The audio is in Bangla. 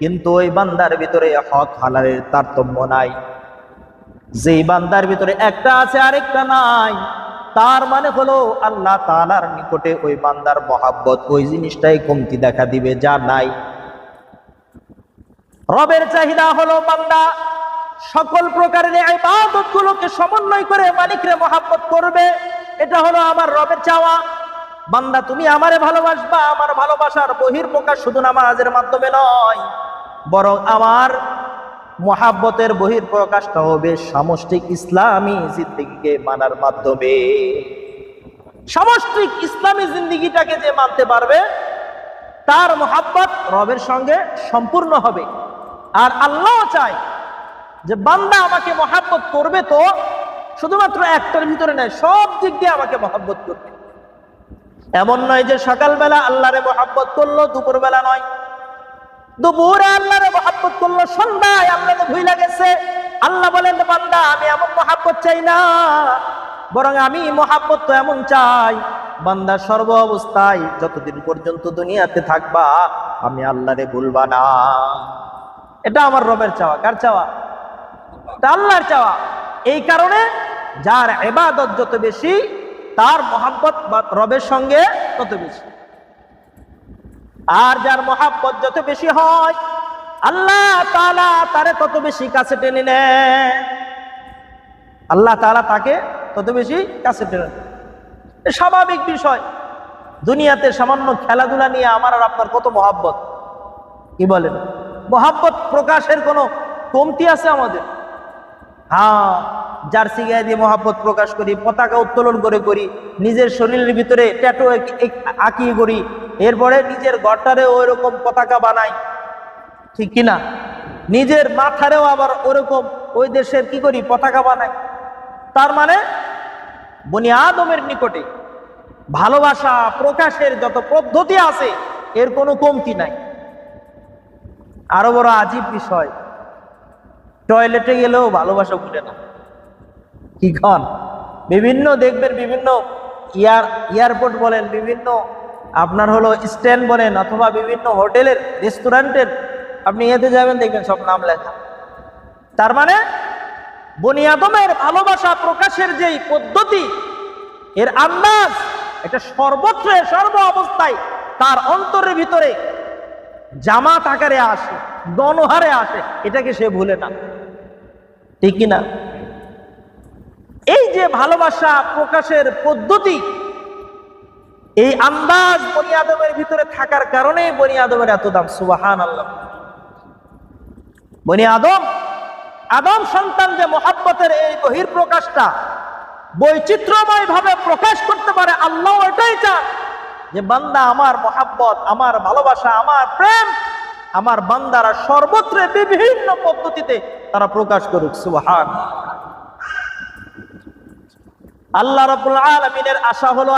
কিন্তু ওই বান্দার ভিতরে হক হালালের তারতম্য নাই। যেই বান্দার ভিতরে একটা আছে, আরেকটা নাই। তার মানে হলো আল্লাহ তালার নিকটে ওই বান্দার মহাব্বত, ওই জিনিসটাই কমতি দেখা দিবে, যা নাই। রবের চাহিদা হলো বান্দা সকল প্রকারের ইবাদত গুলোকে সমন্বয় করে মালিকরে মহাব্বত করবে। এটা হলো আমার রবের চাওয়া। বান্দা, তুমি আমারে ভালোবাসবা, আমার ভালোবাসার বহির প্রকাশ শুধু নামাজের মাধ্যমে নয়। বরং আমার মহাব্বতের বহির প্রকাশটা হবে সামষ্টিক ইসলামী জিন্দিগিকে মানার মাধ্যমে। সামষ্টিক ইসলামী জিন্দিগিটাকে যে মানতে পারবে, তার মহাব্বত রবের সঙ্গে সম্পূর্ণ হবে। আর আল্লাহ চায় যে বান্দা আমাকে মহাব্বত করবে তো, শুধুমাত্র একটার ভিতরে নয়, সব দিক দিয়ে আমাকে মহাব্বত করবে। এমন নয় যে সকালবেলা আল্লাহরে মহাব্বত করল, দুপুরবেলা নয়। দুপুরে আল্লাহরে মহাব্বত করল, সন্ধ্যায় আল্লাহরে ভুইলা গেছে। আল্লাহ বলেন, বান্দা, আমি এমন মহাব্বত চাই না, বরং আমি মহাব্বত তো এমন চাই। বান্দা, সর্ব অবস্থায় যতদিন পর্যন্ত দুনিয়াতে থাকবা, আমি আল্লাহরে ভুলবা না। এটা আমার রবের চাওয়া। কার চাওয়া? আল্লাহর চাওয়া। এই কারণে যার এবাদত যত বেশি, তার মহাব্বত রবের সঙ্গে তত বেশি। আর যার মহাব্বত যত বেশি হয়, আল্লাহ তালা তারে তত বেশি কাছে টেনে নেয়। আল্লাহ তালা তাকে তত বেশি কাছে টেনে স্বাভাবিক বিষয়। দুনিয়াতে সামান্য খেলাধুলা নিয়ে আমার আর আপনার কত মহাব্বত? কি বলেন? মহাব্বত প্রকাশের কোনো কমতি আছে আমাদের? হ্যাঁ জার্সি গায়ে দিয়ে মহাব্বত প্রকাশ করি, পতাকা উত্তোলন করে করি, নিজের শরীরের ভিতরে ট্যাটু আঁকিয়ে করি, এরপরে নিজের ঘরটারে ওই রকম পতাকা বানাই। ঠিক কিনা নিজের মাথারেও আবার ওরকম, ওই দেশের কি করি? পতাকা বানাই। তার মানে বনি আদমের নিকটে ভালোবাসা প্রকাশের যত পদ্ধতি আছে, এর কোনো কমতি নাই। আরও বড় আজীব বিষয় টয়লেটে গেলেও ভালোবাসা ভুলে না। কি খন বিভিন্ন দেখবেন, বিভিন্ন ইয়ার এয়ারপোর্ট বলেন, বিভিন্ন আপনার হলো স্ট্যান্ড বলেন, অথবা বিভিন্ন হোটেলের, রেস্টুরেন্টের, আপনি এতে যাবেন, দেখবেন সব নাম লেখা। তার মানে বনিয়াদমের ভালোবাসা প্রকাশের যেই পদ্ধতি, এর আন্দাজ, এটা সর্বত্র, সর্ব অবস্থায় তার অন্তরের ভিতরে জামাত আকারে আসে, গণহারে আসে, এটাকে সে ভুলে না। ঠিক কিনা? এই যে ভালোবাসা প্রকাশের পদ্ধতি, এই আন্দাজ বনি আদমের ভিতরে থাকার কারণে বনি আদমের এত দাম সুবাহান আল্লাহ বনি আদম আদম সন্তান যে মোহাব্বতের এই বহির প্রকাশটা বৈচিত্র্যময় ভাবে প্রকাশ করতে পারে, আল্লাহ এটাই চান যে বান্দা আমার মোহাব্বত, আমার ভালোবাসা, আমার প্রেম, আমার বান্দারা সর্বত্র বিভিন্ন পদ্ধতিতে তারা প্রকাশ করুক সুবাহান আল্লাহ রবুল আলমিনের আশা হলো